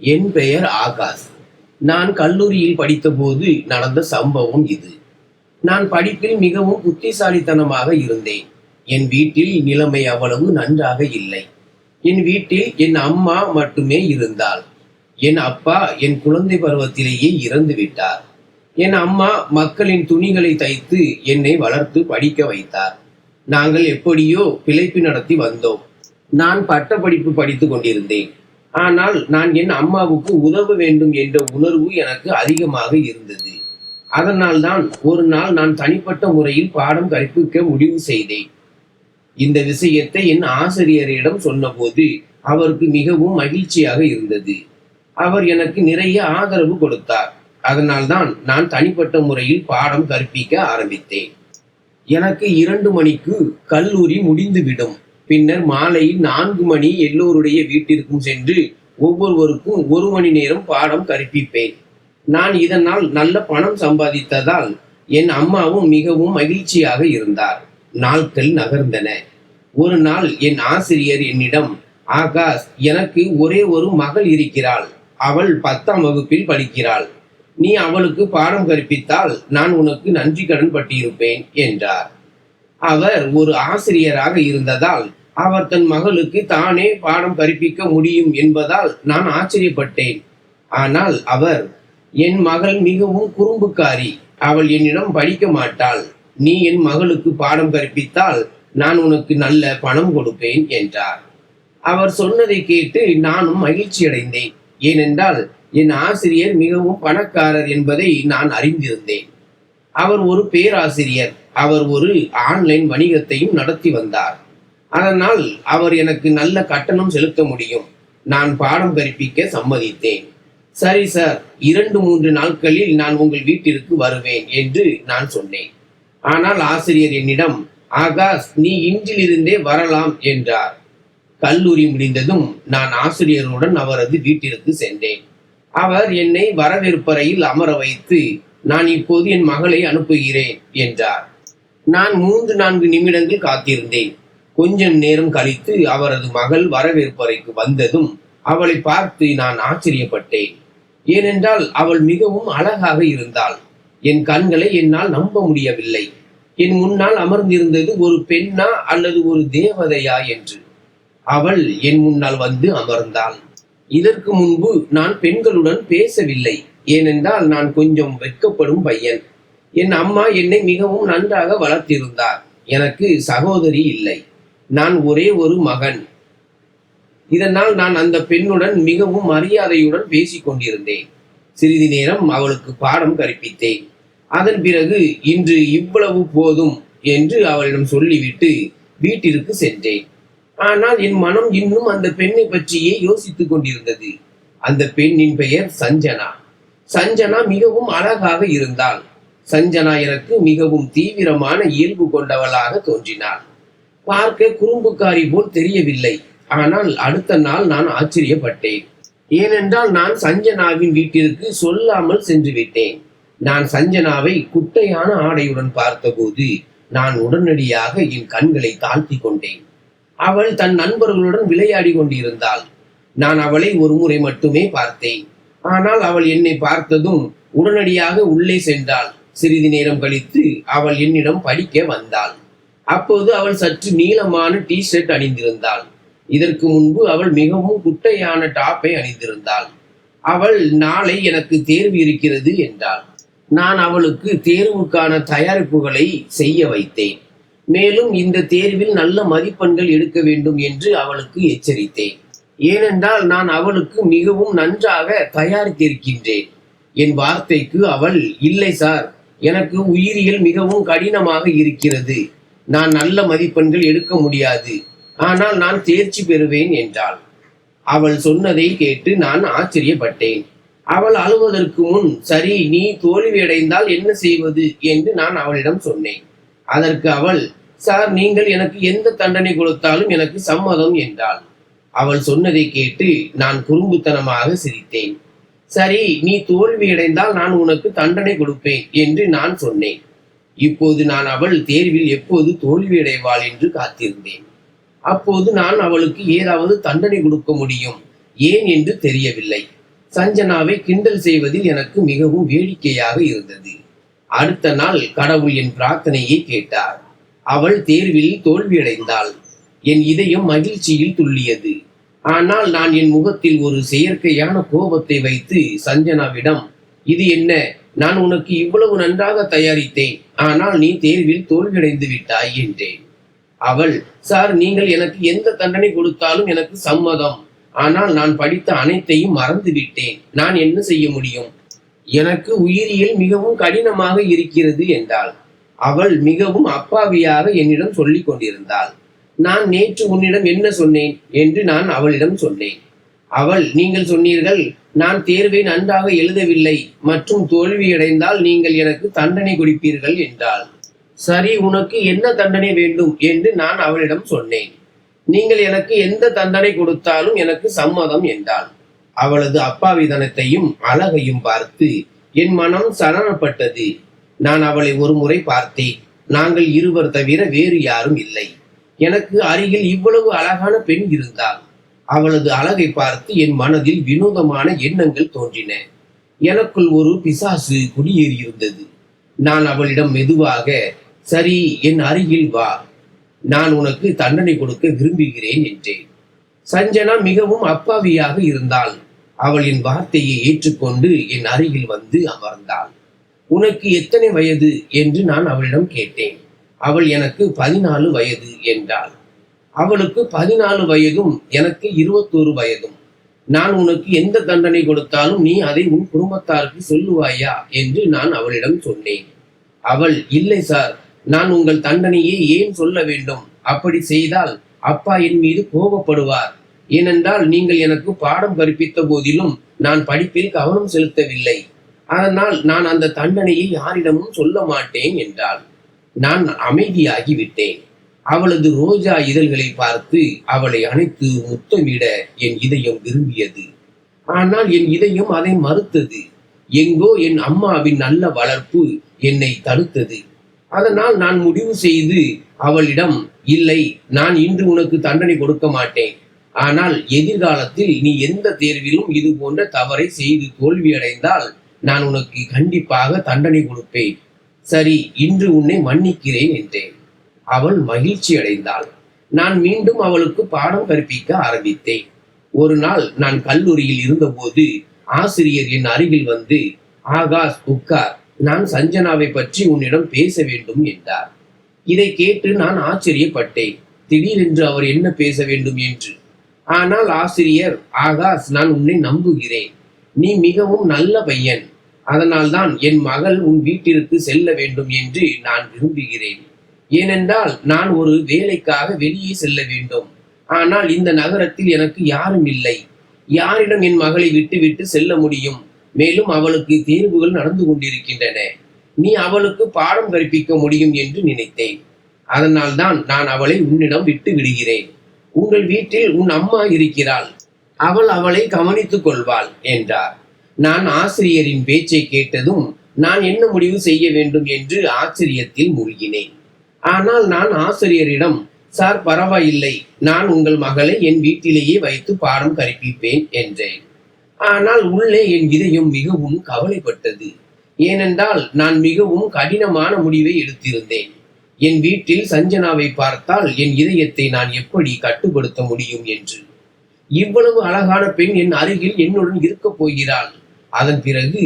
என் பெயர் ஆகாஷ். நான் கல்லூரியில் படித்தபோது நடந்த சம்பவம் இது. நான் படிப்பில் மிகவும் புத்திசாலித்தனமாக இருந்தேன். என் வீட்டில் நிலைமை அவ்வளவு நன்றாக இல்லை. என் வீட்டில் என் அம்மா மட்டுமே இருந்தாள். என் அப்பா என் குழந்தை பருவத்திலேயே இறந்து விட்டார். என் அம்மா மக்களின் துணிகளை தைத்து என்னை வளர்த்து படிக்க வைத்தார். நாங்கள் எப்படியோ பிழைப்பு நடத்தி வந்தோம். நான் பட்டப்படிப்பு படித்துக் கொண்டிருந்தேன். ஆனால் நான் என் அம்மாவுக்கு உதவ வேண்டும் என்ற உணர்வு எனக்கு அதிகமாக இருந்தது. அதனால் தான் ஒரு நாள் நான் தனிப்பட்ட முறையில் பாடம் கற்பிக்க முடிவு செய்தேன். இந்த விஷயத்தை என் ஆசிரியரிடம் சொன்னபோது அவருக்கு மிகவும் மகிழ்ச்சியாக இருந்தது. அவர் எனக்கு நிறைய ஆதரவு கொடுத்தார். அதனால்தான் நான் தனிப்பட்ட முறையில் பாடம் கற்பிக்க ஆரம்பித்தேன். எனக்கு இரண்டு மணிக்கு கல்லூரி முடிந்துவிடும். பின்னர் மாலையில் நான்கு மணி எல்லோருடைய வீட்டிற்கும் சென்று ஒவ்வொருவருக்கும் ஒரு மணி நேரம் பாடம் கற்பிப்பேன். நான் இதனால் நல்ல பணம் சம்பாதித்ததால் என் அம்மாவும் மிகவும் மகிழ்ச்சியாக இருந்தார். நாட்கள் நகர்ந்தன. ஒரு நாள் என் ஆசிரியர் என்னிடம் ஆகாஷ் எனக்கு ஒரே ஒரு மகள் இருக்கிறாள். அவள் பத்தாம் வகுப்பில் படிக்கிறாள். நீ அவளுக்கு பாடம் கற்பித்தால் நான் உனக்கு நன்றி கடன் பட்டிருப்பேன் என்றார். அவர் ஒரு ஆசிரியராக இருந்ததால் அவர் தன் மகளுக்கு தானே பாடம் கற்பிக்க முடியும் என்பதால் நான் ஆச்சரியப்பட்டேன். ஆனால் அவர் என் மகள் மிகவும் குறும்புக்காரி. அவள் என்னிடம் படிக்க மாட்டாள். நீ என் மகளுக்கு பாடம் கற்பித்தால் நான் உனக்கு நல்ல பணம் கொடுப்பேன் என்றார். அவர் சொன்னதை கேட்டு நானும் மகிழ்ச்சி அடைந்தேன். ஏனென்றால் என் ஆசிரியர் மிகவும் பணக்காரர் என்பதை நான் அறிந்திருந்தேன். அவர் ஒரு பேராசிரியர். அவர் ஒரு ஆன்லைன் வணிகத்தையும் நடத்தி வந்தார். அதனால் அவர் எனக்கு நல்ல கட்டணம் செலுத்த முடியும். நான் பாடம் கற்பிக்க சம்மதித்தேன். சரி சார் இரண்டு மூன்று நாட்களில் நான் உங்கள் வீட்டிற்கு வருவேன் என்று நான் சொன்னேன். ஆனால் ஆசிரியர் என்னிடம் ஆகாஷ் நீ இன்றிலிருந்தே வரலாம் என்றார். கல்லூரி முடிந்ததும் நான் ஆசிரியருடன் அவரது வீட்டிற்கு சென்றேன். அவர் என்னை வரவேற்பறையில் அமர வைத்து நான் இப்போது என் மகளை அனுப்புகிறேன் என்றார். நான் மூன்று நான்கு நிமிடங்கள் காத்திருந்தேன். கொஞ்ச நேரம் கழித்து அவரது மகள் வரவேற்பறைக்கு வந்ததும் அவளை பார்த்து நான் ஆச்சரியப்பட்டேன். ஏனென்றால் அவள் மிகவும் அழகாக இருந்தாள். என் கண்களை என்னால் நம்ப முடியவில்லை. என் முன்னால் அமர்ந்திருந்தது ஒரு பெண்ணா அல்லது ஒரு தேவதையா என்று. அவள் என் முன்னால் வந்து அமர்ந்தாள். இதற்கு முன்பு நான் பெண்களுடன் பேசவில்லை. ஏனென்றால் நான் கொஞ்சம் வெட்கப்படும் பையன். என் அம்மா என்னை மிகவும் நன்றாக வளர்த்திருந்தார். எனக்கு சகோதரி இல்லை. நான் ஒரே ஒரு மகன். இதனால் நான் அந்த பெண்ணுடன் மிகவும் மரியாதையுடன் பேசிக் கொண்டிருந்தேன். சிறிது நேரம் அவளுக்கு பாடம் கற்பித்தேன். அதன் பிறகு இன்று இவ்வளவு போதும் என்று அவளிடம் சொல்லிவிட்டு வீட்டிற்கு சென்றேன். ஆனால் என் மனம் இன்னும் அந்த பெண்ணை பற்றியே யோசித்துக் கொண்டிருந்தது. அந்த பெண்ணின் பெயர் சஞ்சனா. சஞ்சனா மிகவும் அழகாக இருந்தாள். சஞ்சனா எனக்கு மிகவும் தீவிரமான இயல்பு கொண்டவளாக தோன்றினாள். பார்க்க குறும்புக்காரி போல் தெரியவில்லை. ஆனால் அடுத்த நாள் நான் ஆச்சரியப்பட்டேன். ஏனென்றால் நான் சஞ்சனாவின் வீட்டிற்கு சொல்லாமல் சென்று விட்டேன். நான் சஞ்சனாவை குட்டையான ஆடையுடன் பார்த்தபோது நான் உடனடியாக என் கண்களை தாழ்த்தி கொண்டேன். அவள் தன் நண்பர்களுடன் விளையாடி கொண்டிருந்தாள். நான் அவளை ஒரு முறை மட்டுமே பார்த்தேன். ஆனால் அவள் என்னை பார்த்ததும் உடனடியாக உள்ளே சென்றாள். சிறிது நேரம் கழித்து அவள் என்னிடம் படிக்க வந்தாள். அப்போது அவள் சற்று நீளமான டி ஷர்ட் அணிந்திருந்தாள். இதற்கு முன்பு அவள் மிகவும் குட்டையான டாப்பை அணிந்திருந்தாள். அவள் நாளை எனக்கு தேர்வு இருக்கிறது என்றாள். நான் அவளுக்கு தேர்வுக்கான தயாரிப்புகளை செய்ய வைத்தேன். மேலும் இந்த தேர்வில் நல்ல மதிப்பெண்கள் எடுக்க வேண்டும் என்று அவளுக்கு எச்சரித்தேன். ஏனென்றால் நான் அவளுக்கு மிகவும் நன்றாக தயாரித்திருக்கின்றேன். என் வார்த்தைக்கு அவள் இல்லை சார் எனக்கு உயிரியல் மிகவும் கடினமாக இருக்கிறது. நான் நல்ல மதிப்பெண்கள் எடுக்க முடியாது. ஆனால் நான் தேர்ச்சி பெறுவேன் என்றாள். அவள் சொன்னதை கேட்டு நான் ஆச்சரியப்பட்டேன். அவள் அழுவதற்கு முன் சரி நீ தோல்வியடைந்தால் என்ன செய்வது? என்று நான் அவளிடம் சொன்னேன். அதற்கு அவள் சார் நீங்கள் எனக்கு எந்த தண்டனை கொடுத்தாலும் எனக்கு சம்மதம் என்றாள். அவள் சொன்னதை கேட்டு நான் குறும்புத்தனமாக சிரித்தேன். சரி நீ தோல்வியடைந்தால் நான் உனக்கு தண்டனை கொடுப்பேன் என்று நான் சொன்னேன். இப்போது நான் அவள் தேர்வில் எப்போது தோல்வியடைவாள் என்று காத்திருந்தேன். அப்போது நான் அவளுக்கு ஏதாவது தண்டனை கொடுக்க முடியும் ஏன் என்று தெரியவில்லை. சஞ்சனாவை கிண்டல் செய்வதில் எனக்கு மிகவும் வேடிக்கையாக இருந்தது. அடுத்த நாள் கடவுள் என் பிரார்த்தனையை கேட்டார். அவள் தேர்வில் தோல்வியடைந்தாள். என் இதயம் மகிழ்ச்சியில் துள்ளியது. ஆனால் நான் என் முகத்தில் ஒரு செயற்கையான கோபத்தை வைத்து சஞ்சனாவிடம் இது என்ன? நான் உனக்கு இவ்வளவு நன்றாக தயாரித்தேன் ஆனால் நீ தேர்வில் தோல்வியடைந்து விட்டாய் என்றேன். அவள் சார் நீங்கள் எனக்கு எந்த தண்டனை கொடுத்தாலும் எனக்கு சம்மதம். ஆனால் நான் படித்த அனைத்தையும் மறந்து விட்டேன் நான் என்ன செய்ய முடியும்? எனக்கு உயிரியல் மிகவும் கடினமாக இருக்கிறது என்றாள். அவள் மிகவும் அப்பாவியாக என்னிடம் சொல்லிக் கொண்டிருந்தாள் நான் நேற்று உன்னிடம் என்ன சொன்னேன்? என்று நான் அவளிடம் சொன்னேன். அவள் நீங்கள் சொன்னீர்கள் நான் தேர்வை நன்றாக எழுதவில்லை மற்றும் தோல்வியடைந்தால் நீங்கள் எனக்கு தண்டனை கொடுப்பீர்கள் என்றாள். சரி உனக்கு என்ன தண்டனை வேண்டும்? என்று நான் அவளிடம் சொன்னேன். நீங்கள் எனக்கு எந்த தண்டனை கொடுத்தாலும் எனக்கு சம்மதம் என்றாள். அவளது அப்பாவிதனத்தையும் அழகையும் பார்த்து என் மனம் சலனப்பட்டது. நான் அவளை ஒரு முறை பார்த்தேன். நாங்கள் இருவர் தவிர வேறு யாரும் இல்லை. எனக்கு அருகில் இவ்வளவு அழகான பெண் இருந்தாள். அவளது அழகை பார்த்து என் மனதில் வினோதமான எண்ணங்கள் தோன்றின. எனக்குள் ஒரு பிசாசு குடியேறியிருந்தது. நான் அவளிடம் மெதுவாக சரி என் அருகில் வா. நான் உனக்கு தண்டனை கொடுக்க விரும்புகிறேன் என்றேன். சஞ்சனா மிகவும் அப்பாவியாக இருந்தாள். அவள் என் வார்த்தையை ஏற்றுக்கொண்டு என் அருகில் வந்து அமர்ந்தாள். உனக்கு எத்தனை வயது? என்று நான் அவளிடம் கேட்டேன். அவள் எனக்கு பதினாலு வயது என்றாள். அவளுக்கு பதினாலு வயதும் எனக்கு இருபத்தோரு வயதும். நான் உனக்கு எந்த தண்டனை கொடுத்தாலும் நீ அதை உன் குடும்பத்தாருக்கு சொல்லுவாயா? என்று நான் அவளிடம் சொன்னேன். அவள் இல்லை சார் நான் உங்கள் தண்டனையை ஏன் சொல்ல வேண்டும்? அப்படி செய்தால் அப்பா என் மீது கோபப்படுவார். ஏனென்றால் நீங்கள் எனக்கு பாடம் கற்பித்த போதிலும் நான் படிப்பில் கவனம் செலுத்தவில்லை. அதனால் நான் அந்த தண்டனையை யாரிடமும் சொல்ல மாட்டேன் என்றாள். நான் அமைதியாகிவிட்டேன். அவளது ரோஜா இதழ்களை பார்த்து அவளை அணைத்து முத்தமிட என் இதயம் விரும்பியது. ஆனால் என் இதயம் அதை மறுத்தது. எங்கோ என் அம்மாவின் நல்ல வளர்ப்பு என்னை தடுத்தது. அதனால் நான் முடிவு செய்து அவளிடம் இல்லை நான் இன்று உனக்கு தண்டனை கொடுக்க மாட்டேன். ஆனால் எதிர்காலத்தில் நீ எந்த தேர்விலும் இது போன்ற தவறை செய்து தோல்வியடைந்தால் நான் உனக்கு கண்டிப்பாக தண்டனை கொடுப்பேன். சரி இன்று உன்னை மன்னிக்கிறேன் என்றேன். அவள் மகிழ்ச்சி அடைந்தாள். நான் மீண்டும் அவளுக்கு பாடம் கற்பிக்க ஆரம்பித்தேன். ஒரு நாள் நான் கல்லூரியில் இருந்தபோது ஆசிரியர் என் அருகில் வந்து ஆகாஷ் உட்கார். நான் சஞ்சனாவை பற்றி உன்னிடம் பேச வேண்டும் என்றார். இதை கேட்டு நான் ஆச்சரியப்பட்டேன். திடீரென்று அவர் என்ன பேச வேண்டும் என்று. ஆனால் ஆசிரியர் ஆகாஷ் நான் உன்னை நம்புகிறேன். நீ மிகவும் நல்ல பையன். அதனால்தான் என் மகள் உன் வீட்டிற்கு செல்ல வேண்டும் என்று நான் விரும்புகிறேன். ஏனென்றால் நான் ஒரு வேலைக்காக வெளியே செல்ல வேண்டும். ஆனால் இந்த நகரத்தில் எனக்கு யாரும் இல்லை. யாரிடம் என் மகளை விட்டுவிட்டு செல்ல முடியும். மேலும் அவளுக்கு தேர்வுகள் நடந்து கொண்டிருக்கின்றன. நீ அவளுக்கு பாடம் கற்பிக்க முடியும் என்று நினைத்தேன். அதனால் தான் நான் அவளை உன்னிடம் விட்டு விடுகிறேன். உங்கள் வீட்டில் உன் அம்மா இருக்கிறாள். அவள் அவளை கவனித்துக் கொள்வாள் என்றார். நான் ஆசிரியரின் பேச்சை கேட்டதும் நான் என்ன முடிவு செய்ய வேண்டும் என்று ஆச்சரியத்தில் மூழ்கினேன். ஆனால் நான் ஆசிரியரிடம் சார் பரவாயில்லை. நான் உங்கள் மகளை என் வீட்டிலேயே வைத்து பாடம் கற்பிப்பேன் என்றேன். ஆனால் உள்ளே என் இதயம் மிகவும் கவலைப்பட்டது. ஏனென்றால் நான் மிகவும் கடினமான முடிவை எடுத்திருந்தேன். என் வீட்டில் சஞ்சனாவை பார்த்தால் என் இதயத்தை நான் எப்படி கட்டுப்படுத்த முடியும் என்று. இவ்வளவு அழகான பெண் என் அருகில் என்னுடன் இருக்கப் போகிறாள். அதன் பிறகு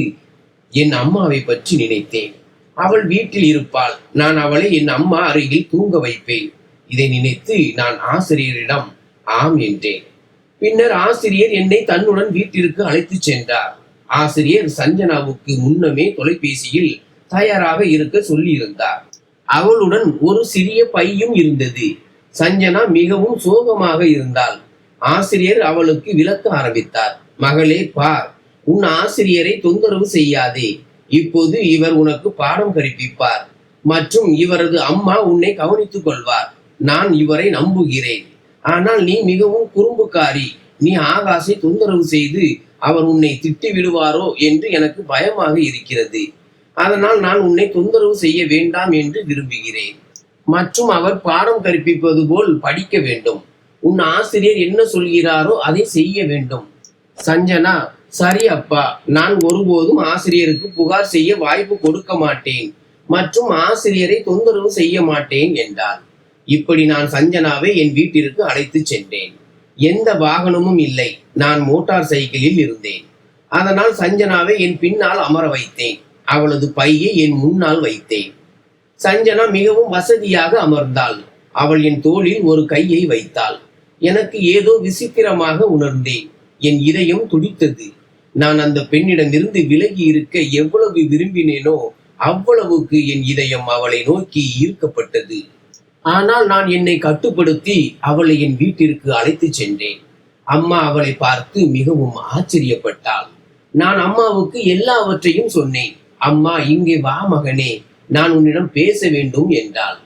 என் அம்மாவை பற்றி நினைத்தேன். அவள் வீட்டில் இருப்பாள். நான் அவளை என் அம்மா அருகில் தூங்க வைப்பேன். இதை நினைத்து நான் ஆசிரியரிடம் ஆம் என்றேன். பின்னர் ஆசிரியர் என்னை தன்னுடன் வீட்டிற்கு அழைத்துச் சென்றார். ஆசிரியர் சஞ்சனாவுக்கு முன்னமே தொலைபேசியில் தயாராக இருக்க சொல்லியிருந்தார். அவளுடன் ஒரு சிறிய பையும் இருந்தது. சஞ்சனா மிகவும் சோகமாக இருந்தாள். ஆசிரியர் அவளுக்கு விளக்க ஆரம்பித்தார். மகளே பார் உன் ஆசிரியரை தொந்தரவு செய்யாதே. இப்போது இவர் உனக்கு பாடம் கற்பிப்பார் மற்றும் இவரது அம்மா உன்னை கவனித்துக் கொள்வார். நான் இவரை நம்புகிறேன். ஆனால் நீ மிகவும் குறும்புக்காரி நீ ஆகாசை தொந்தரவு செய்து அவர் உன்னை திட்டி விடுவாரோ என்று எனக்கு பயமாக இருக்கிறது. அதனால் நான் உன்னை தொந்தரவு செய்ய வேண்டாம் என்று விரும்புகிறேன். மற்றும் அவர் பாடம் கற்பிப்பது போல் படிக்க வேண்டும். உன் ஆசிரியர் என்ன சொல்கிறாரோ அதை செய்ய வேண்டும். சஞ்சனா சரி அப்பா நான் ஒருபோதும் ஆசிரியருக்கு புகார் செய்ய வாய்ப்பு கொடுக்க மாட்டேன். மற்றும் ஆசிரியரை தொந்தரவு செய்ய மாட்டேன் என்றார். இப்படி நான் சஞ்சனாவை என் வீட்டிற்கு அழைத்து சென்றேன். எந்த வாகனமும் இல்லை. நான் மோட்டார் சைக்கிளில் இருந்தேன். அதனால் சஞ்சனாவை என் பின்னால் அமர வைத்தேன். அவளது பையை என் முன்னால் வைத்தேன். சஞ்சனா மிகவும் வசதியாக அமர்ந்தாள். அவள் என் தோளில் ஒரு கையை வைத்தாள். எனக்கு ஏதோ விசித்திரமாக உணர்ந்தேன். என் இதயம் துடித்தது. நான் அந்த பெண்ணிடமிருந்து விலகி இருக்க எவ்வளவு விரும்பினேனோ அவ்வளவுக்கு என் இதயம் அவளை நோக்கி ஈர்க்கப்பட்டது. ஆனால் நான் என்னை கட்டுப்படுத்தி அவளை என் வீட்டிற்கு அழைத்து சென்றேன். அம்மா அவளை பார்த்து மிகவும் ஆச்சரியப்பட்டாள். நான் அம்மாவுக்கு எல்லாவற்றையும் சொன்னேன். அம்மா இங்கே வா மகனே நான் உன்னிடம் பேச வேண்டும் என்றாள்.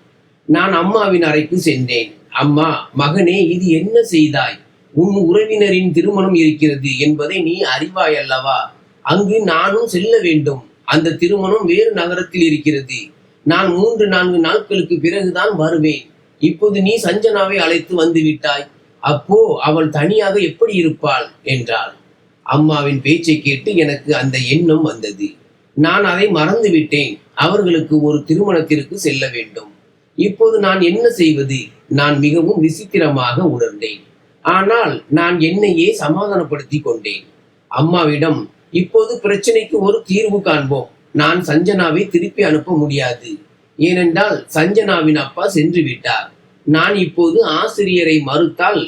நான் அம்மாவின் அறைக்கு சென்றேன். அம்மா மகனே இது என்ன செய்தாய்? உன் உறவினரின் திருமணம் இருக்கிறது என்பதை நீ அறிவாய் அல்லவா அங்கு நானும் செல்ல வேண்டும். அந்த திருமணம் வேறு நகரத்தில் இருக்கிறது. நான் மூன்று நான்கு நாட்களுக்கு பிறகுதான் வருவேன். இப்போது நீ சஞ்சனாவை அழைத்து வந்து விட்டாய். அப்போ அவள் தனியாக எப்படி இருப்பாள்? என்றாள். அம்மாவின் பேச்சை கேட்டு எனக்கு அந்த எண்ணம் வந்தது. நான் அதை மறந்து விட்டேன். அவர்களுக்கு ஒரு திருமணத்திற்கு செல்ல வேண்டும். இப்போது நான் என்ன செய்வது? நான் மிகவும் விசித்திரமாக உணர்ந்தேன். ஆனால் நான் என்னையே சமாதானப்படுத்தி கொண்டேன். அம்மாவிடம் இப்போது பிரச்சனைக்கு ஒரு தீர்வு காண்போம். நான் சஞ்சனாவை திருப்பி அனுப்ப முடியாது. ஏனென்றால் சஞ்சனாவின் அப்பா சென்று விட்டார். நான் இப்போது ஆசிரியரை மறுத்தால்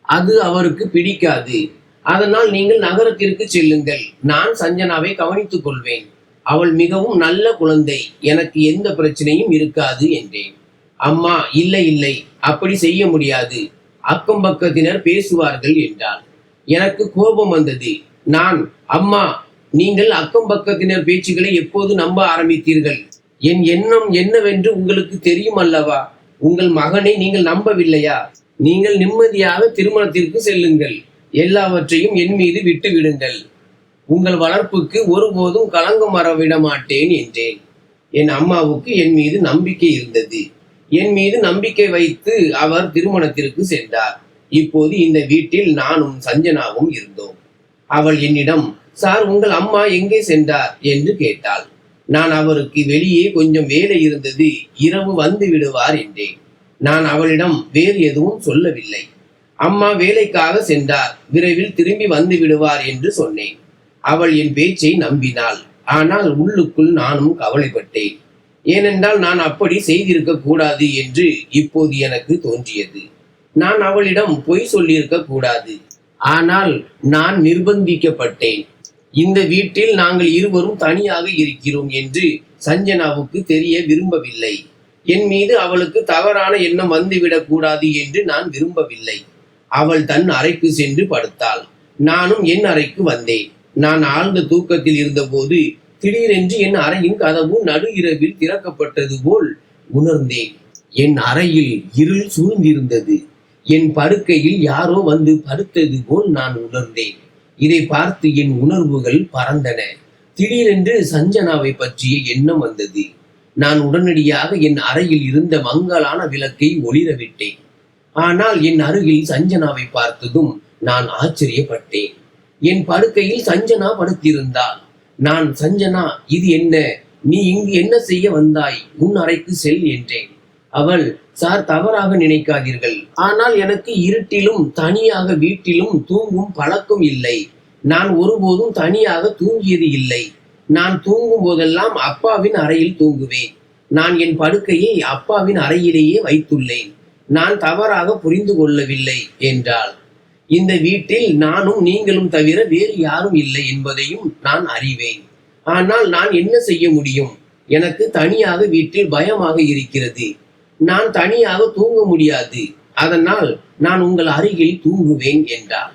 அது அவருக்கு பிடிக்காது. அதனால் நீங்கள் நகரத்திற்கு செல்லுங்கள். நான் சஞ்சனாவை கவனித்துக் கொள்வேன். அவள் மிகவும் நல்ல குழந்தை. எனக்கு எந்த பிரச்சனையும் இருக்காது என்றேன். அம்மா இல்லை இல்லை. அப்படி செய்ய முடியாது. அக்கம் பக்கத்தினர் பேசுவார்கள் என்றாள் எனக்கு கோபம் வந்தது. நான் அம்மா நீங்கள் அக்கம் பக்கத்தினர் பேச்சுக்களை எப்போது நம்ப ஆரம்பித்தீர்கள்? என் எண்ணம் என்னவென்று உங்களுக்கு தெரியும் அல்லவா? உங்கள் மகனை நீங்கள் நம்பவில்லையா? நீங்கள் நிம்மதியாக திருமணத்திற்கு செல்லுங்கள். எல்லாவற்றையும் என் மீது விட்டு விடுங்கள் உங்கள் வளர்ப்புக்கு ஒருபோதும் களங்கம் வரவிட மாட்டேன் என்றேன். என் அம்மாவுக்கு என் மீது நம்பிக்கை இருந்தது. என் மீது நம்பிக்கை வைத்து அவர் திருமணத்திற்கு சென்றார். இப்போது இந்த வீட்டில் நானும் சஞ்சனாவும் இருந்தோம். அவள் என்னிடம் சார் உங்கள் அம்மா எங்கே சென்றார்? என்று கேட்டாள். நான் அவருக்கு வெளியே கொஞ்சம் வேலை இருந்தது. இரவு வந்து விடுவார் என்றேன். நான் அவளிடம் வேறு எதுவும் சொல்லவில்லை. அம்மா வேலைக்காக சென்றார். விரைவில் திரும்பி வந்து விடுவார் என்று சொன்னேன். அவள் என் பேச்சை நம்பினாள். ஆனால் உள்ளுக்குள் நானும் கவலைப்பட்டேன். ஏனென்றால் நான் அப்படி செய்திருக்க கூடாது என்று இப்போது எனக்கு தோன்றியது. நான் அவளிடம் பொய் சொல்லியிருக்க கூடாது ஆனால் நான் நிர்பந்திக்கப்பட்டேன். இந்த வீட்டில் நாங்கள் இருவரும் தனியாக இருக்கிறோம் என்று சஞ்சனாவுக்கு தெரிய விரும்பவில்லை. என் மீது அவளுக்கு தவறான எண்ணம் வந்துவிடக் கூடாது என்று நான் விரும்பவில்லை. அவள் தன் அறைக்கு சென்று படுத்தாள். நானும் என் அறைக்கு வந்தேன். நான் ஆழ்ந்த தூக்கத்தில் இருந்தபோது திடீரென்று என் அறையின் கதவு நடு இரவில் திறக்கப்பட்டது போல் உணர்ந்தேன். என் அறையில் இருள் சூழ்ந்திருந்தது. என் படுக்கையில் யாரோ வந்து படுத்தது போல் நான் உணர்ந்தேன். இதை பார்த்து என் உணர்வுகள் பறந்தன. திடீரென்று சஞ்சனாவை பற்றிய எண்ணம் வந்தது. நான் உடனடியாக என் அறையில் இருந்த மங்கலான விளக்கை ஒளிர விட்டேன். ஆனால் என் அருகில் சஞ்சனாவை பார்த்ததும் நான் ஆச்சரியப்பட்டேன். என் படுக்கையில் சஞ்சனா படுத்திருந்தாள் நான் சஞ்சனா இது என்ன? நீ இங்கு என்ன செய்ய வந்தாய்? உன் அறைக்கு செல் என்றேன். அவள் சார் தவறாக நினைக்காதீர்கள். ஆனால் எனக்கு இருட்டிலும் தனியாக வீட்டிலும் தூங்கும் பழக்கம் இல்லை. நான் ஒருபோதும் தனியாக தூங்கியது இல்லை. நான் தூங்கும் போதெல்லாம் அப்பாவின் அறையில் தூங்குவேன். நான் என் படுக்கையை அப்பாவின் அறையிலேயே வைத்துள்ளேன். நான் தவறாக புரிந்து கொள்ளவில்லை என்றாள். இந்த வீட்டில் நானும் நீங்களும் தவிர வேறு யாரும் இல்லை என்பதையும் நான் அறிவேன். ஆனால் நான் என்ன செய்ய முடியும்? எனக்கு தனியாக வீட்டில் பயமாக இருக்கிறது. நான் தனியாக தூங்க முடியாது. அதனால் நான் உங்கள் அருகில் தூங்குவேன் என்றாள்.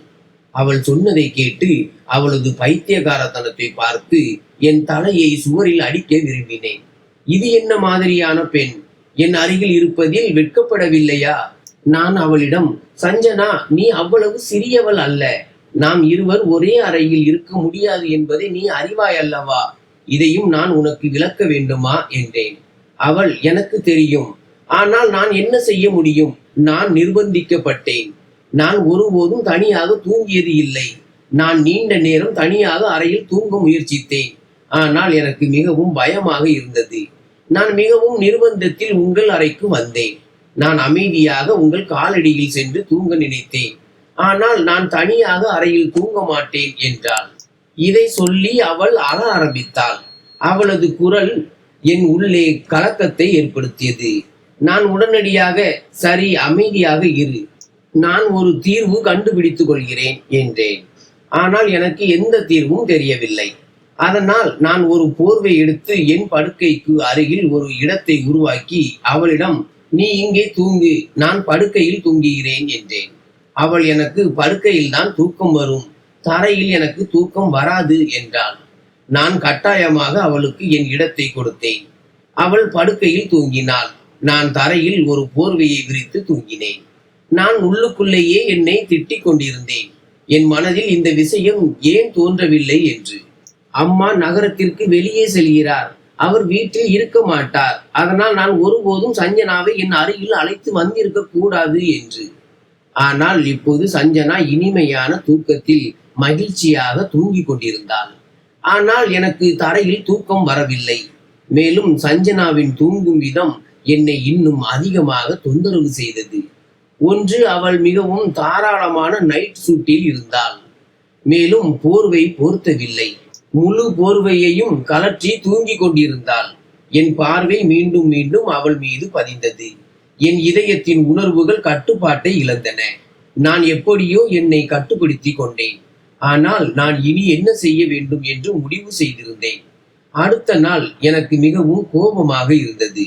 அவள் சொன்னதை கேட்டு அவளது பைத்தியகாரத்தனத்தை பார்த்து என் தலையை சுவரில் அடிக்க விரும்பினேன். இது என்ன மாதிரியான பெண்? என் அருகில் இருப்பதில் வெட்கப்படவில்லையா? நான் அவளிடம் சஞ்சனா நீ அவ்வளவு சிறியவள் அல்ல. நாம் இருவர் ஒரே அறையில் இருக்க முடியாது என்பதை நீ அறிவாய் அல்லவா? இதையும் நான் உனக்கு விளக்க வேண்டுமா? என்றேன். அவள் எனக்கு தெரியும். ஆனால் நான் என்ன செய்ய முடியும்? நான் நிர்பந்திக்கப்பட்டேன். நான் ஒருபோதும் தனியாக தூங்கியது இல்லை. நான் நீண்ட நேரம் தனியாக அறையில் தூங்க முயற்சித்தேன். ஆனால் எனக்கு மிகவும் பயமாக இருந்தது. நான் மிகவும் நிர்பந்தத்தில் உங்கள் அறைக்கு வந்தேன். நான் அமைதியாக உங்கள் காலடியில் சென்று தூங்க நினைத்தேன். ஆனால் நான் தனியாக அறையில் தூங்க மாட்டேன் என்றாள். இதை சொல்லி அவள் அழ ஆரம்பித்தாள். அவளது குரல் என் உள்ளே கலக்கத்தை ஏற்படுத்தியது. நான் உடனடியாக சரி அமைதியாக இரு. நான் ஒரு தீர்வு கண்டுபிடித்துக் கொள்கிறேன் என்றேன். ஆனால் எனக்கு எந்த தீர்வும் தெரியவில்லை. அதனால் நான் ஒரு போர்வை எடுத்து என் படுக்கைக்கு அருகில் ஒரு இடத்தை உருவாக்கி அவளிடம் நீ இங்கே தூங்கு நான் படுக்கையில் தூங்குகிறேன் என்றேன். அவள் எனக்கு படுக்கையில் தான் தூக்கம் வரும் தரையில் எனக்கு தூக்கம் வராது என்றாள். நான் கட்டாயமாக அவளுக்கு என் இடத்தை கொடுத்தேன். அவள் படுக்கையில் தூங்கினாள் நான் தரையில் ஒரு போர்வையை விரித்து தூங்கினேன். நான் உள்ளுக்குள்ளேயே என்னை திட்டிக் கொண்டிருந்தேன் என் மனதில் இந்த விஷயம் ஏன் தோன்றவில்லை என்று. அம்மா நகரத்திற்கு வெளியே செல்கிறார் அவர் வீட்டில் இருக்க மாட்டார். அதனால் நான் ஒருபோதும் சஞ்சனாவை என் அருகில் அழைத்து வந்திருக்க கூடாது என்று. ஆனால் இப்போது சஞ்சனா இனிமையான தூக்கத்தில் மகிழ்ச்சியாக தூங்கிக் கொண்டிருந்தாள். ஆனால் எனக்கு தரையில் தூக்கம் வரவில்லை. மேலும் சஞ்சனாவின் தூங்கும் விதம் என்னை இன்னும் அதிகமாக தொந்தரவு செய்தது. ஒன்று அவள் மிகவும் தாராளமான நைட் சூட்டில் இருந்தாள். மேலும் போர்வை பொருத்தவில்லை. முழு போர்வையையும் கலற்றி தூங்கிக் கொண்டிருந்தாள். என் பார்வை மீண்டும் மீண்டும் அவள் மீது பதிந்தது. என் இதயத்தின் உணர்வுகள் கட்டுப்பாட்டை இழந்தன. நான் எப்படியோ என்னை கட்டுப்படுத்தி கொண்டேன். ஆனால் நான் இனி என்ன செய்ய வேண்டும் என்று முடிவு செய்திருந்தேன். அடுத்த நாள் எனக்கு மிகவும் கோபமாக இருந்தது.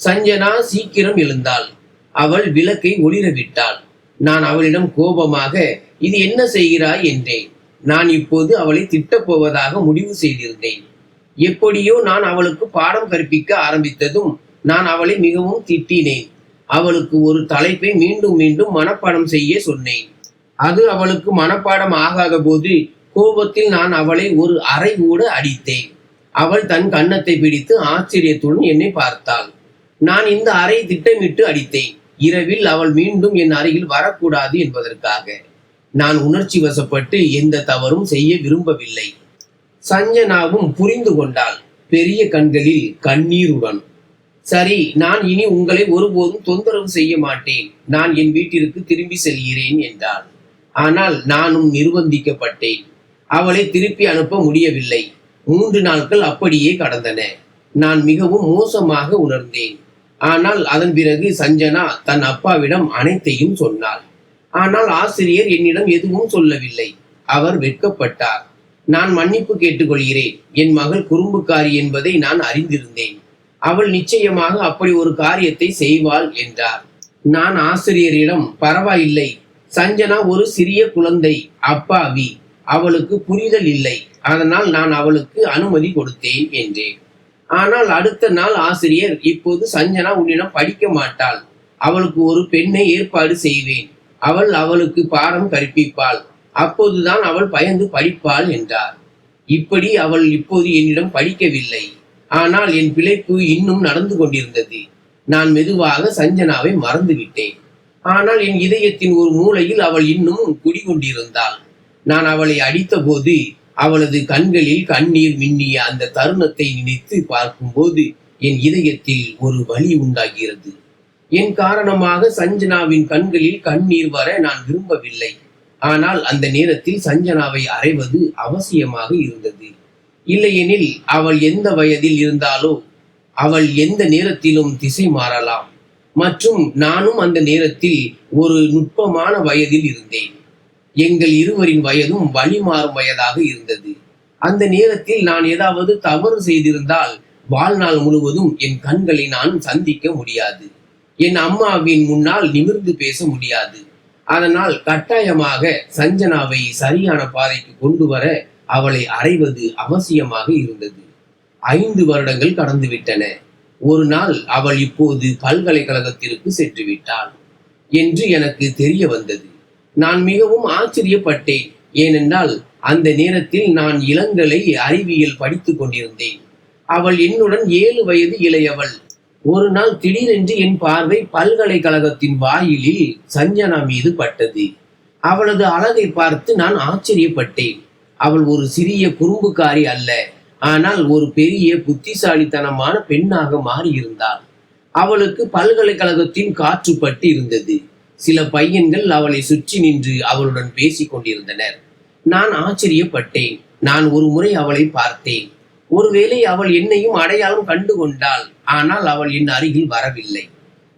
சஞ்சனா சீக்கிரம் எழுந்தாள். அவள் விளக்கை ஒளிர விட்டாள் நான் அவளிடம் கோபமாக இது என்ன செய்கிறாய்? என்றேன். நான் இப்போது அவளை திட்டப் போவதாக முடிவு செய்திருந்தேன். எப்படியோ நான் அவளுக்கு பாடம் கற்பிக்க ஆரம்பித்ததும் நான் அவளை மிகவும் திட்டினேன். அவளுக்கு ஒரு தலைப்பை மீண்டும் மீண்டும் மனப்பாடம் செய்ய சொன்னேன். அது அவளுக்கு மனப்பாடம் ஆகாத போது கோபத்தில் நான் அவளை ஒரு அறை கூட அடித்தேன். அவள் தன் கன்னத்தை பிடித்து ஆச்சரியத்துடன் என்னை பார்த்தாள். நான் இந்த அறை திட்டமிட்டு அடித்தேன். இரவில் அவள் மீண்டும் என் அருகில் வரக்கூடாது என்பதற்காக. நான் உணர்ச்சி வசப்பட்டு எந்த தவறும் செய்ய விரும்பவில்லை. சஞ்சனாவும் புரிந்து கொண்டாள். பெரிய கண்களில் கண்ணீருடன் சரி நான் இனி உங்களை ஒருபோதும் தொந்தரவு செய்ய மாட்டேன். நான் என் வீட்டிற்கு திரும்பி செல்கிறேன் என்றாள். ஆனால் நானும் நிர்பந்திக்கப்பட்டேன் அவளை திருப்பி அனுப்ப முடியவில்லை. மூன்று நாட்கள் அப்படியே கடந்தன. நான் மிகவும் மோசமாக உணர்ந்தேன். ஆனால் அதன் பிறகு சஞ்சனா தன் அப்பாவிடம் அனைத்தையும் சொன்னாள். ஆனால் ஆசிரியர் என்னிடம் எதுவும் சொல்லவில்லை. அவர் வெட்கப்பட்டார். நான் மன்னிப்பு கேட்டுக்கொள்கிறேன். என் மகள் குறும்புக்காரி என்பதை நான் அறிந்திருந்தேன். அவள் நிச்சயமாக அப்படி ஒரு காரியத்தை செய்வாள் என்றார். நான் ஆசிரியரிடம் பரவாயில்லை. சஞ்சனா ஒரு சிறிய குழந்தை. அப்பாவி அவளுக்கு புரிதல் இல்லை. அதனால் நான் அவளுக்கு அனுமதி கொடுத்தேன் என்றேன். ஆனால் அடுத்த நாள் ஆசிரியர் இப்போது சஞ்சனா உன்னிடம் படிக்க மாட்டாள். அவளுக்கு ஒரு பெண்ணை ஏற்பாடு செய்வேன். அவள் அவளுக்கு பாடம் கற்பிப்பாள். அப்போதுதான் அவள் பயந்து படிப்பாள் என்றார். இப்படி அவள் இப்போது என்னிடம் படிக்கவில்லை. ஆனால் என் பிழைப்பு இன்னும் நடந்து கொண்டிருந்தது. நான் மெதுவாக சஞ்சனாவை மறந்துவிட்டேன். ஆனால் என் இதயத்தின் ஒரு மூலையில் அவள் இன்னும் குடிகொண்டிருந்தாள். நான் அவளை அடித்தபோது அவளது கண்களில் கண்ணீர் மின்னிய அந்த தருணத்தை நினைத்து பார்க்கும்போது என் இதயத்தில் ஒரு வலி உண்டாகிறது. என் காரணமாக சஞ்சனாவின் கண்களில் கண்ணீர் வர நான் விரும்பவில்லை. ஆனால் அந்த நேரத்தில் சஞ்சனாவை அறைவது அவசியமாக இருந்தது. இல்லையெனில் அவள் எந்த வயதில் இருந்தாலோ அவள் எந்த நேரத்திலும் திசை மாறலாம். மற்றும் நானும் அந்த நேரத்தில் ஒரு நுட்பமான வயதில் இருந்தேன். எங்கள் இருவரின் வயதும் வழி மாறும் வயதாக இருந்தது. அந்த நேரத்தில் நான் ஏதாவது தவறு செய்திருந்தால் வாழ்நாள் முழுவதும் என் கண்களை நான் சந்திக்க முடியாது. என் அம்மாவின் முன்னால் நிமிர்ந்து பேச முடியாது. அதனால் கட்டாயமாக சஞ்சனாவை சரியான பாதைக்கு கொண்டு வர அவளை அடைவது அவசியமாக இருந்தது. ஐந்து வருடங்கள் கடந்துவிட்டன ஒரு நாள் அவள் இப்போது பல்கலைக்கழகத்திற்கு சென்று விட்டாள் என்று எனக்கு தெரிய வந்தது. நான் மிகவும் ஆச்சரியப்பட்டேன். ஏனென்றால் அந்த நேரத்தில் நான் இளங்கலை அறிவியல் படித்துக் கொண்டிருந்தேன். அவள் என்னுடன் ஏழு வயது இளையவள். ஒரு நாள் திடீரென்று என் பார்வை பல்கலைக்கழகத்தின் வாயிலில் சஞ்சனா மீது பட்டது. அவளது அழகை பார்த்து நான் ஆச்சரியப்பட்டேன். அவள் ஒரு சிறிய குறும்புக்காரி அல்ல ஆனால் ஒரு பெரிய புத்திசாலித்தனமான பெண்ணாக மாறியிருந்தாள். அவளுக்கு பல்கலைக்கழகத்தின் காற்று பட்டு இருந்தது. சில பையன்கள் அவளை சுற்றி நின்று அவளுடன் பேசிக் கொண்டிருந்தனர். நான் ஆச்சரியப்பட்டேன். நான் ஒரு முறை அவளை பார்த்தேன். ஒருவேளை அவள் என்னையும் அடையாளம் கண்டு கொண்டாள். ஆனால் அவள் என் அருகில் வரவில்லை.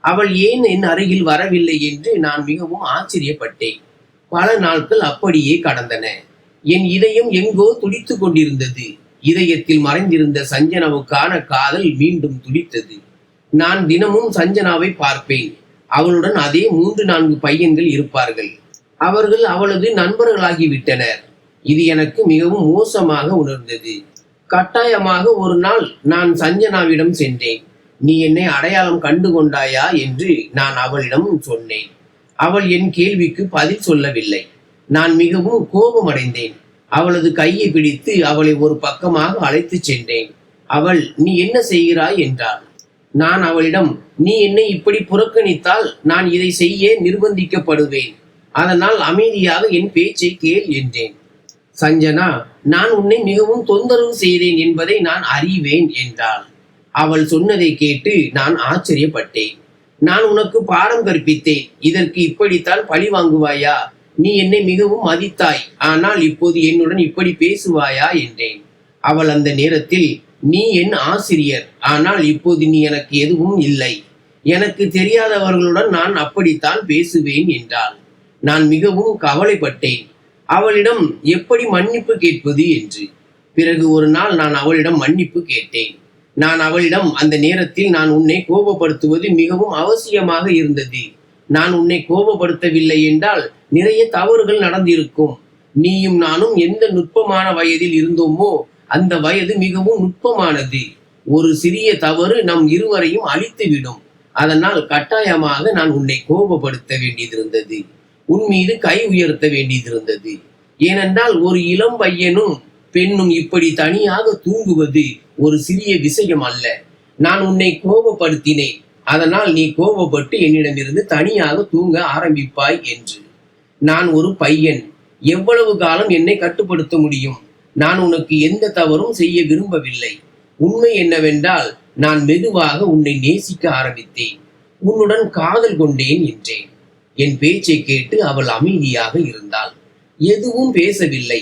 அவள் ஏன் என் அருகில் வரவில்லை என்று நான் மிகவும் ஆச்சரியப்பட்டேன். பல நாட்கள் அப்படியே கடந்தன. என் இதயம் எங்கோ துடித்து கொண்டிருந்தது. இதயத்தில் மறைந்திருந்த சஞ்சனாவுக்கான காதல் மீண்டும் துடித்தது. நான் தினமும் சஞ்சனாவை பார்ப்பேன். அவளுடன் அதே மூன்று நான்கு பையன்கள் இருப்பார்கள். அவர்கள் அவளது நண்பர்களாகிவிட்டனர். இது எனக்கு மிகவும் மோசமாக உணர்ந்தது. கட்டாயமாக ஒரு நாள் நான் சஞ்சனாவிடம் சென்றேன். நீ என்னை அடையாளம் கண்டு கொண்டாயா என்று நான் அவளிடம் சொன்னேன். அவள் என் கேள்விக்கு பதில் சொல்லவில்லை. நான் மிகவும் கோபமடைந்தேன். அவளது கையை பிடித்து அவளை ஒரு பக்கமாக அழைத்துச் சென்றேன். அவள் நீ என்ன செய்கிறாய்? என்றாள். நான் அவளிடம் நீ என்னை இப்படி புறக்கணித்தால் நான் இதை செய்ய நிர்பந்திக்கப்படுவேன். அதனால் அமைதியாக என் பேச்சை கேள் என்றேன். சஞ்சனா நான் உன்னை மிகவும் தொந்தரவு செய்தேன் என்பதை நான் அறிவேன் என்றாள். அவள் சொன்னதை கேட்டு நான் ஆச்சரியப்பட்டேன். நான் உனக்கு பாடம் கற்பித்தேன். இதற்கு இப்படித்தான் பழி வாங்குவாயா? நீ என்னை மிகவும் மதித்தாய். ஆனால் இப்போது என்னுடன் இப்படி பேசுவாயா? என்றேன். அவள் அந்த நேரத்தில் நீ என் ஆசிரியர். ஆனால் இப்போது நீ எனக்கு எதுவும் இல்லை. எனக்கு தெரியாதவர்களுடன் நான் அப்படித்தான் பேசுவேன் என்றாள். நான் மிகவும் கவலைப்பட்டேன். அவளிடம் எப்படி மன்னிப்பு கேட்பது என்று. பிறகு ஒரு நாள் நான் அவளிடம் மன்னிப்பு கேட்டேன். நான் அவளிடம் அந்த நேரத்தில் நான் உன்னை கோபப்படுத்துவது மிகவும் அவசியமாக இருந்தது. நான் உன்னை கோபப்படுத்தவில்லை என்றால் நிறைய தவறுகள் நடந்திருக்கும். நீயும் நானும் எந்த நுட்பமான வயதில் இருந்தோமோ அந்த வயது மிகவும் நுட்பமானது. ஒரு சிறிய தவறு நம் இருவரையும் அழித்துவிடும். அதனால் கட்டாயமாக நான் உன்னை கோபப்படுத்த வேண்டியதிருந்தது உன் மீது கை உயர்த்த வேண்டியதிருந்தது ஏனென்றால் ஒரு இளம் பையனும் பெண்ணும் இப்படி தனியாக தூங்குவது ஒரு சிறிய விஷயம் அல்ல. நான் உன்னை கோபப்படுத்தினேன். அதனால் நீ கோபப்பட்டு என்னிடமிருந்து தனியாக தூங்க ஆரம்பிப்பாய் என்று. நான் ஒரு பையன். எவ்வளவு காலம் என்னை கட்டுப்படுத்த முடியும்? நான் உனக்கு எந்த தவறும் செய்ய விரும்பவில்லை. உண்மை என்னவென்றால் நான் மெதுவாக உன்னை நேசிக்க ஆரம்பித்தேன். உன்னுடன் காதல் கொண்டேன் என்றேன். என் பேச்சை கேட்டு அவள் அமைதியாக இருந்தாள். எதுவும் பேசவில்லை.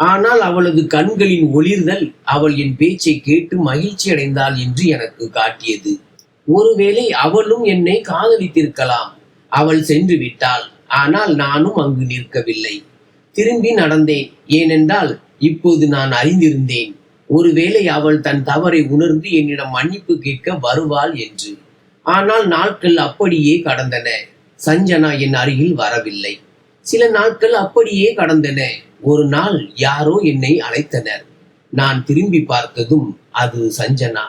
ஆனால் அவளது கண்களின் ஒளிர்தல் அவள் என் பேச்சை கேட்டு மகிழ்ச்சி அடைந்தாள் என்று எனக்கு காட்டியது. ஒருவேளை அவளும் என்னை காதலித்திருக்கலாம். அவள் சென்று விட்டாள். ஆனால் நானும் அங்கு நிற்கவில்லை. திரும்பி நடந்தேன். ஏனென்றால் இப்போது நான் அறிந்திருந்தேன். ஒருவேளை அவள் தன் தவறை உணர்ந்து என்னிடம் மன்னிப்பு கேட்க வருவாள் என்று. ஆனால் நாட்கள் அப்படியே கடந்தன. சஞ்சனா என் அருகில் வரவில்லை. சில நாட்கள் அப்படியே கடந்தன. ஒரு நாள் யாரோ என்னை அழைத்தனர். நான் திரும்பி பார்த்ததும் அது சஞ்சனா.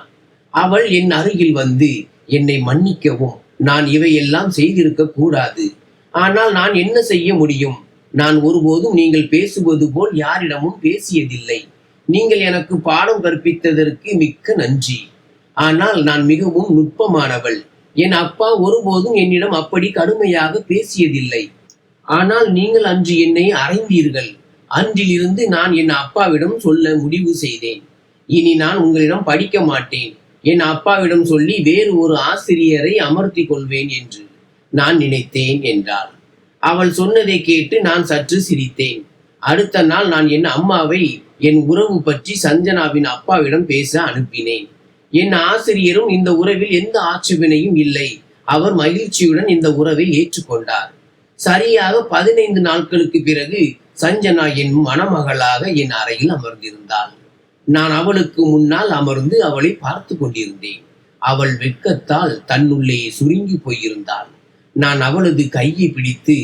அவள் என் அருகில் வந்து என்னை மன்னிக்கவும் நான் இவையெல்லாம் செய்திருக்க கூடாது. ஆனால் நான் என்ன செய்ய முடியும்? நான் ஒருபோதும் நீங்கள் பேசுவது போல் யாரிடமும் பேசியதில்லை. நீங்கள் எனக்கு பாடம் கற்பித்ததற்கு மிக்க நன்றி. ஆனால் நான் மிகவும் நுட்பமானவள். என் அப்பா ஒருபோதும் என்னிடம் அப்படி கடுமையாக பேசியதில்லை. ஆனால் நீங்கள் அன்று என்னை அறைந்தீர்கள். அன்றிலிருந்து நான் என் அப்பாவிடம் சொல்ல முடிவு செய்தேன். இனி நான் உங்களிடம் படிக்க மாட்டேன். என் அப்பாவிடம் சொல்லி வேறு ஒரு ஆசிரியரை அமர்த்தி கொள்வேன் என்று நான் நினைத்தேன் என்றாள். அவள் சொன்னதை கேட்டு நான் சற்று சிரித்தேன். அடுத்த நாள் நான் என் அம்மாவை என் உறவு பற்றி சஞ்சனாவின் அப்பாவிடம் பேச அனுப்பினேன். என் ஆசிரியரும் இந்த உறவில் எந்த ஆட்சேபனையும் இல்லை. அவர் மகிழ்ச்சியுடன் இந்த உறவை ஏற்றுக்கொண்டார். சரியாக பதினைந்து நாட்களுக்கு பிறகு சஞ்சனா என் மணமகளாக என் அறையில் அமர்ந்திருந்தாள். நான் அவளுக்கு முன்னால் அமர்ந்து அவளை பார்த்து கொண்டிருந்தேன். அவள் வெட்கத்தால் தன்னுள்ளே சுருங்கி போயிருந்தாள். நான் அவளது கையை பிடித்து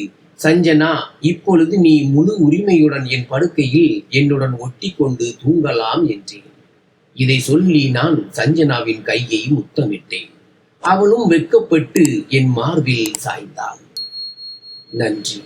சஞ்சனா இப்பொழுது நீ முழு உரிமையுடன் என் படுக்கையில் என்னுடன் ஒட்டி கொண்டு தூங்கலாம் என்றேன். இதை சொல்லி நான் சஞ்சனாவின் கையை முத்தமிட்டேன். அவளும் வெட்கப்பட்டு என் மார்பில் சாய்ந்தாள். நன்றி.